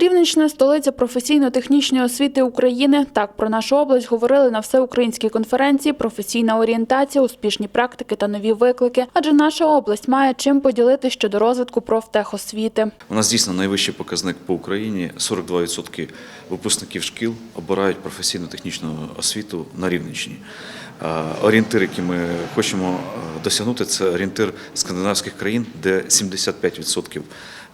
Рівненщина – столиця професійно-технічної освіти України. Так про нашу область говорили на всеукраїнській конференції «Професійна орієнтація, успішні практики та нові виклики». Адже наша область має чим поділити щодо розвитку профтехосвіти. У нас дійсно найвищий показник по Україні. 42% випускників шкіл обирають професійно-технічну освіту на Рівненщині. Орієнтир, який ми хочемо досягнути, це орієнтир скандинавських країн, де 75%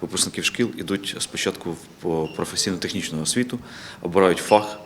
випускників шкіл йдуть спочатку в професійно-технічну освіту, обирають фах,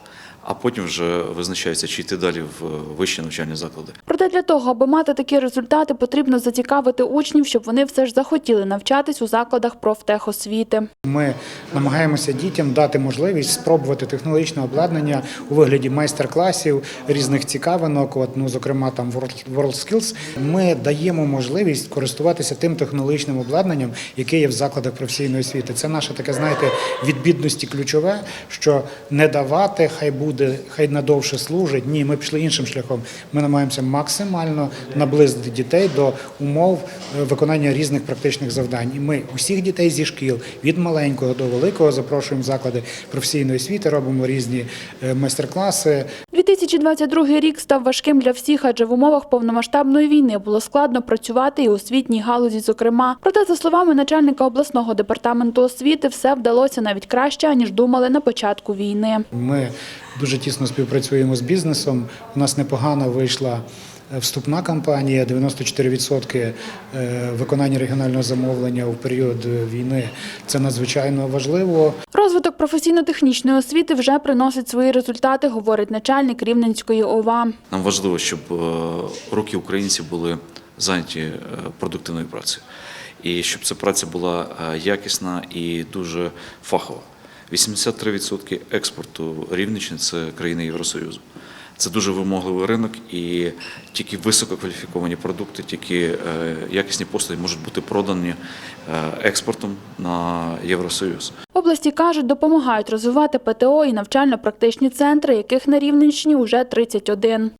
а потім вже визначаються, чи йти далі в вищі навчальні заклади. Проте для того, аби мати такі результати, потрібно зацікавити учнів, щоб вони все ж захотіли навчатись у закладах профтехосвіти. Ми намагаємося дітям дати можливість спробувати технологічне обладнання у вигляді майстер-класів, різних цікавинок. От, ну, зокрема, там World WorldSkills. Ми даємо можливість користуватися тим технологічним обладнанням, яке є в закладах професійної освіти. Це наше таке, знаєте, від бідності ключове, що не давати, хай буде, хай надовше служить. Ні, ми пішли іншим шляхом. Ми намагаємося максимально наблизити дітей до умов е, виконання різних практичних завдань. І ми усіх дітей зі шкіл від маленького до великого запрошуємо в заклади професійної освіти, робимо різні е, майстер-класи. 2022 рік став важким для всіх, адже в умовах повномасштабної війни було складно працювати і у освітній галузі, зокрема. Проте, за словами начальника обласного департаменту освіти, все вдалося навіть краще, аніж думали на початку війни. Ми дуже тісно співпрацюємо з бізнесом. У нас непогано вийшла е, вступна кампанія, 94% е, виконання регіонального замовлення у період війни. Це надзвичайно важливо. Розвиток професійно-технічної освіти вже приносить свої результати, говорить начальник Рівненської ОВА. Нам важливо, щоб е, руки українців були зайняті продуктивною працею, і щоб ця праця була якісна і дуже фахова. 83% експорту Рівненщини – це країни Євросоюзу. Це дуже вимогливий ринок, і тільки висококваліфіковані продукти, тільки е, якісні послуги можуть бути продані е, експортом на Євросоюз. Області кажуть, допомагають розвивати ПТО і навчально-практичні центри, яких на Рівненщині уже 31.